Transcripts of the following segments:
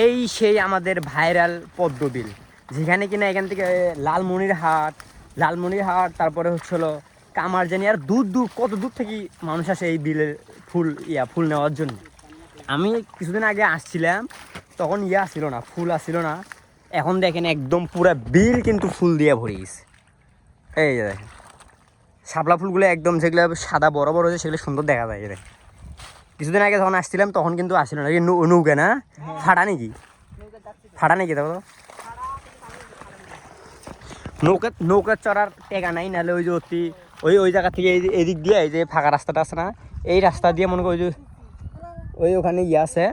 এই সেই আমাদের ভাইরাল পদ্মবিল। যেখানে কিনা এখান থেকে লালমনির হাট লালমনির হাট তারপরে হচ্ছিল কামারজানি, আর দূর দূর, কত দূর থেকে মানুষ আসে এই বিলের ফুল, ইয়া, ফুল নেওয়ার জন্য। আমি কিছুদিন আগে আসছিলাম, তখন ইয়া ছিল না, ফুল আসছিল না। এখন দেখেন একদম পুরা বিল কিন্তু ফুল দিয়ে ভরে গেছে। এই যে দেখেন, শাপলা ফুলগুলো একদম যেগুলো সাদা বড় বড় হয়েছে, সেগুলো সুন্দর দেখা যায় দেখেন। কিছুদিন আগে যখন আসছিলাম, তখন কিন্তু আসছিল না। নৌকা না? ফাটা নাকি? ফাটা নাকি তো? নৌকা নৌকা চড়ার টেকা নাই, নাহলে ওই যে অতি, ওই ওই জায়গা থেকে এদিক দিয়ে, এই যে ফাঁকা রাস্তাটা আছে না, এই রাস্তা দিয়ে মনে করি ওই যে, ওই ওখানে ইয়ে আছে,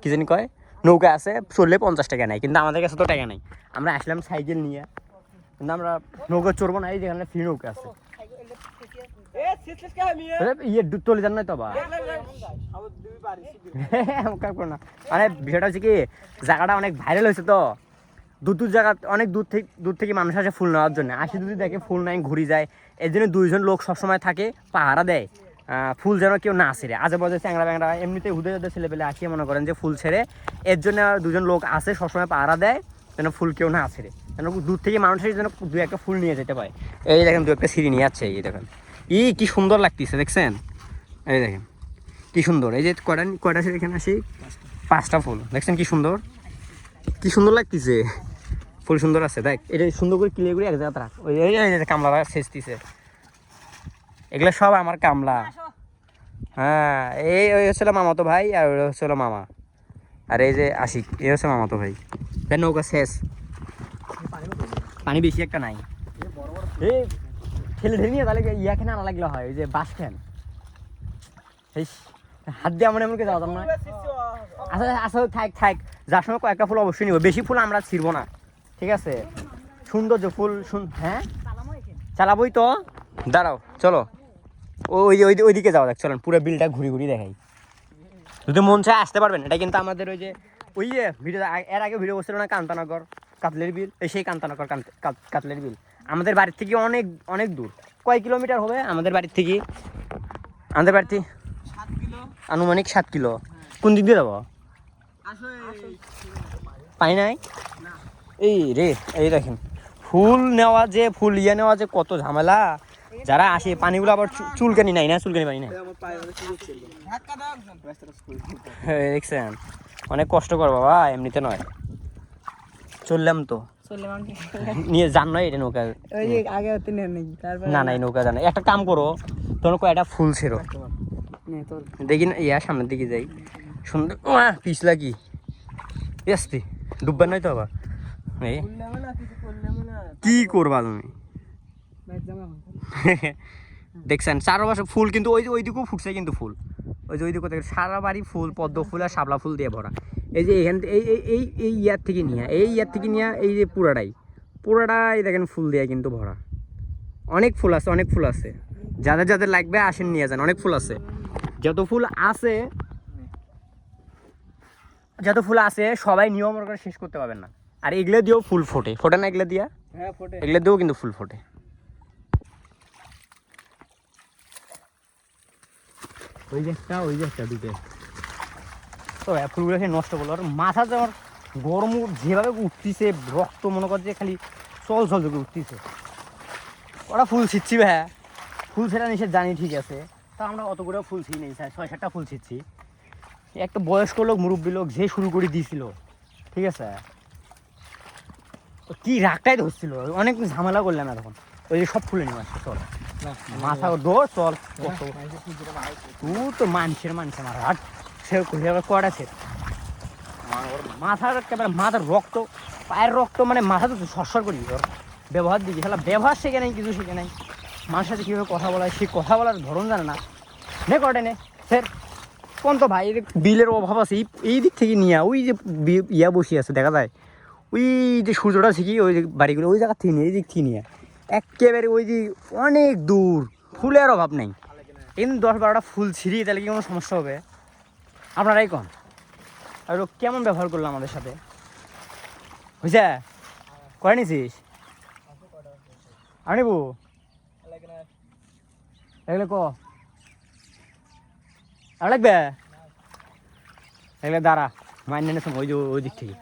কি জানি কয়, নৌকা আছে চললে পঞ্চাশ টাকা নেয়, কিন্তু আমাদের কাছে তো টাকা নেই। আমরা আসলাম সাইকেল নিয়ে, কিন্তু আমরা নৌকা চড়বো না, এই যেখানে ফ্রি নৌকা আছে। চলে যান নাই তো আবার। না। মানে বিষয়টা হচ্ছে কি জায়গাটা অনেক ভাইরাল হয়েছে তো। দূর দূর জায়গা অনেক দূর থেকে দূর থেকে মানুষ আসে ফুল নেওয়ার জন্য। আসি যদি দেখে ফুল নাই ঘুরি যায়। এর জন্য দুইজন লোক সবসময় থাকে পাহারা দেয়। ফুল যেন কেউ না ছেড়ে। আজে বাজে চ্যাংরা ব্যাংরা এমনিতে হুদে হুদে ছেলে পেলে আসিয়ে মনে করেন যে ফুল ছেড়ে এর জন্য দুজন লোক আসে সবসময় পাহারা দেয় যেন ফুল কেউ না ছেড়ে। যেন দূর থেকে মানুষের যেন দু একটা ফুল নিয়ে যেতে পারে। এই দেখেন দু একটা সিঁড়ি নিয়ে যাচ্ছে এই দেখেন। ই, কি সুন্দর লাগতেছে, দেখছেন? এই দেখেন, কি সুন্দর। এই যে কয়টা কয়টা এখানে আসি? পাঁচটা ফুল। দেখছেন কি সুন্দর? কি সুন্দর লাগতেছে? ফুল সুন্দর আছে, দেখ। এটা সুন্দর করে ক্লিয়ার করে এক জায়গায় রাখ। ওই এই কামলারা সেচতিছে এগুলো সব আমার কামলা। হ্যাঁ এই, ওই হচ্ছিল মামাতো ভাই আর ওই হচ্ছিল মামা। আর এই যে আশিক, এই হচ্ছে মামাতো ভাই। নৌকা শেষ। পানি বেশি একটা নাই। ঠেলে ঠেলে নিয়ে তাহলে ইয়া খেনে আনা লাগলে হয় ওই যে বাস ফ্যান হাত দিয়ে এমন এমন করে যাওয়া না। আচ্ছা আচ্ছা থাক থাক যার সময় কয়েকটা ফুল অবশ্যই নিব। বেশি ফুল আমরা ছিড়ব না, ঠিক আছে? সৌন্দর্য ফুল শুন হ্যাঁ? চালাবই তো। দাঁড়াও, চলো। ওই ওই ওইদিকে যাওয়া যাক। চলেন, পুরো বিলটা ঘুরি ঘুরি দেখাই। যদি মন চায় আসতে পারবেন, এটা কিন্তু আমাদের ওই যে ওই যে ভিডিও এর আগে ভিডিও করছিল না, কান্তানগর। কাতলের বিল এই সেই কান্তানগর কান্ত- কাতলের বিল। আমাদের বাড়ির থেকে অনেক অনেক দূর। কয় কিলোমিটার হবে আমাদের বাড়ির থেকে? আমাদের বাড়ি থেকে আনুমানিক সাত কিলো। কোন দিক দিয়ে যাব? পাই নাই? এই রে এই দেখেন। ফুল নেওয়া যে ফুল ইয়ে নেওয়া যে কত ঝামেলা। যারা আসে পানিগুলো আবার চুলকানি নাই না? চুলকানি পানি না হ্যাঁ, দেখছেন? অনেক কষ্ট কর বাবা এমনিতে নয়। চললাম তো। নিয়ে জান নয় এটা নৌকা। আগে না না এই নৌকা জানে একটা কাম করো তোমার কয়টা ফুল ছেড়ো। দেখি না ইয়া সামনের দিকে যাই। সুন্দর পিছলা কি? আসতে। ডুববার নয় তো আবার? কি করবা তুমি? দেখছেন চারপাশে ফুল কিন্তু ওই ওইদিকেও ফুটছে কিন্তু ফুল। ওই যে ওইদিকে সারা বাড়ি ফুল পদ্ম ফুল আর শাপলা ফুল দিয়ে ভরা। এই যে এখান থেকে এই এই এই এই ইয়ার থেকে নিয়ে এই ইয়ার থেকে নিয়ে এই যে পুরাটাই। পুরাটাই দেখেন ফুল দিয়ে কিন্তু ভরা। অনেক ফুল আছে অনেক ফুল আছে। যাদের যাদের লাগবে আসেন নিয়ে যান অনেক ফুল আছে। যত ফুল আছে যত ফুল আছে সবাই নিয়ম করে শেষ করতে পারবেন না। আর এগুলো দিয়েও ফুল ফোটে। ফোটে না এগুলো দিয়া? হ্যাঁ ফোটে। এগুলো দিয়েও কিন্তু ফুল ফোটে। ওই যে একটা ওই যে একটা দুটো। তো ফুলগুলো সে নষ্ট করল। আর মাথা যে আমার গরম যেভাবে উঠতিছে রক্ত মনে কর যে খালি চল চল করে উঠতিছে। ওরা ফুল ছিচ্ছি ভাই ফুল ছেড়া নিষেধ জানি ঠিক আছে তা আমরা অত করে ফুল ছিঁড়ি নেই ছয় সাতটা ফুল ছিচ্ছি একটা বয়স্ক লোক মুরব্বী লোক যে শুরু করে দিয়েছিল ঠিক আছে। কি রাগটাই ধরছিল অনেক ঝামেলা করলাম না তখন ওই যে সব ফুলে নিয়ে আসছে চল। মাথা দৌড় চল। তুই তো মানুষের মানছে মারা হাট সে কইলে কটা সে মাথার একেবারে মাথার রক্ত পায়ের রক্ত মানে মাথা তো সরসর করি ওর ব্যবহার দিকে খেলা ব্যবহার শিখে নাই কিছু শিখে নাই। মানুষের সাথে কীভাবে কথা বলা হয়, সে কথা বলার ধরন জানে না। নে কটে নে ফের। কোন তো ভাই বিলের অভাব আছে এই এই দিক থেকে নিয়ে ওই যে ইয়া বসে আছে দেখা যায়। ওই যে সূর্যটা শিখি ওই যে বাড়িগুলো ওই জায়গা থেকে নিয়ে এই দিক থেকে নিয়ে। একেবারে ওই যে অনেক দূর ফুলের অভাব নেই। কিন্তু দশ বারোটা ফুল ছিঁড়ি তাহলে কি কোনো সমস্যা হবে? আপনারাই কন? আর ও কেমন ব্যবহার করল আমাদের সাথে? হয়েছে করে নিছিস? আনিবু? এগুলো ক? আর লাগবে? এগুলো দাঁড়া মাইনে সময় ওই যে ওই দিক থেকে।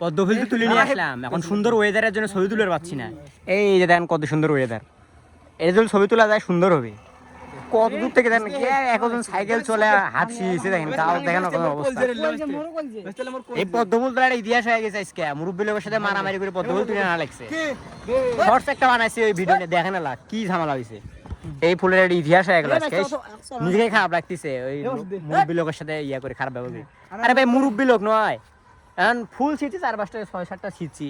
পদ্ম ফুল তো তুলে নিয়ে আসলাম। এখন সুন্দর ওয়েদারের জন্য ছবি তুলে পাচ্ছি না। এই যে দেখেন কত সুন্দর ওয়েদার এটা যদি ছবি তোলা যায় সুন্দর হবে। কত দূর থেকে দেখেন? একজন সাইকেল চলে হাত শিয়েছে দেখেন? তাও দেখেন অবস্থা। এই পদ্ম ফুল তোলার ইতিহাস হয়ে গেছে আজকে। মুরব্বী লোকের সাথে মারামারি করে পদ্মফুল তুলে না লাগছে শর্টস একটা বানাইছে ওই ভিডিও দেখেন না কি ঝামেলা হয়েছে এই ফুলের একটা ইতিহাস হয়ে গেল আজকে। নিজেকে খারাপ লাগতেছে। ওই মুরব্বী লোকের সাথে ইয়া করে খারাপ ব্যবহার আরে ভাই মুরব্বী লোক নয়। এখন ফুল ছিঁচি চার পাঁচটা ছয় সাতটা ছিঁচি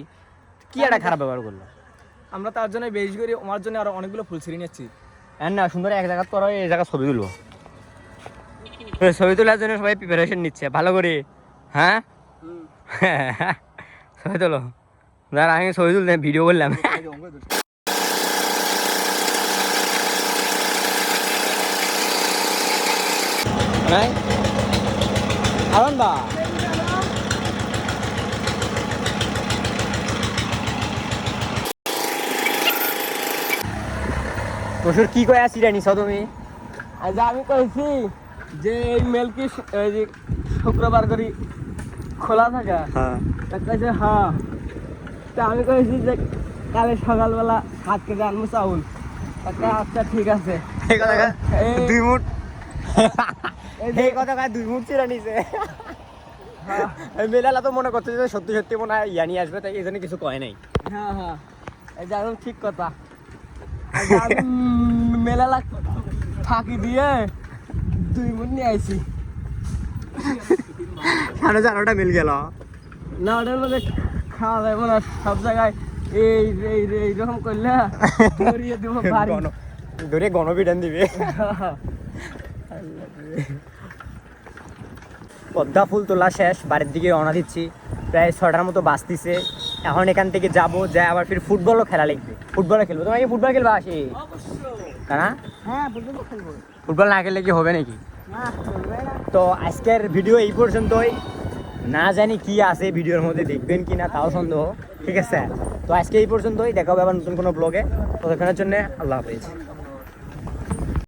কি একটা খারাপ ব্যবহার করল? আমরা তার জন্য বেশ করে আমার জন্য আরও অনেকগুলো ফুল ছিঁড়ে নিচ্ছি না সুন্দর এক জায়গা করা এই জায়গা ছবি তুলবো। ছবি তোলার জন্য সবাই প্রিপারেশন নিচ্ছে ভালো করে। হ্যাঁ? ছবি তোলো। দাঁড়া আমি ছবি তুলতে ভিডিও করলাম। আনন্দ দা প্রচুর কি কয়ে আসি জানিস তুমি? আজ আমি কইছি যে এই মেল কি শুক্রবার করি খোলা থাকে? হ্যাঁ। তা কইছে হ্যাঁ। তা আমি কইছি যে কালে সকালবেলা হাত কেটে আনব চাউল। কয়, আচ্ছা ঠিক আছে। এই কথা কা- এই- দুই মুঠ। এই কথা কা দুই মুঠ চিরা নিছে। মেলালা তো মনে করছে যে সত্যি সত্যি মনে হয় ইয়ানি আসবে তাই এই জন্য কিছু কয় নাই। হ্যাঁ হ্যাঁ। একদম ঠিক কথা। মেলা লাগ ফাঁকি দিয়ে দুই মুঠ নিয়ে আইছি। সাড়ে চারোটা মিল গেল। না ওটার মধ্যে খাওয়া যাবে না সব জায়গায় এই এই এইরকম করলে ধরিয়ে দেবো বাড়ি। গণ ধরে দিবে। পদ্মা ফুল তোলা শেষ বাড়ির দিকে রওনা দিচ্ছি। প্রায় ছটার মতো বাঁচতিছে এখন এখান থেকে যাব যাই আবার ফির ফুটবলও খেলা লিখবে। ফুটবলও খেলব। তোমাকে ফুটবল খেলবা আসি? না? হ্যাঁ ফুটবল না খেললে কি হবে নাকি? তো আজকের ভিডিও এই পর্যন্তই। না জানি কি আছে ভিডিওর মধ্যে দেখবেন কি না তাও সন্দেহ ঠিক আছে? তো আজকে এই পর্যন্তই দেখা হবে আবার নতুন কোনো ব্লগে ততক্ষণের জন্য আল্লাহ হাফিজ।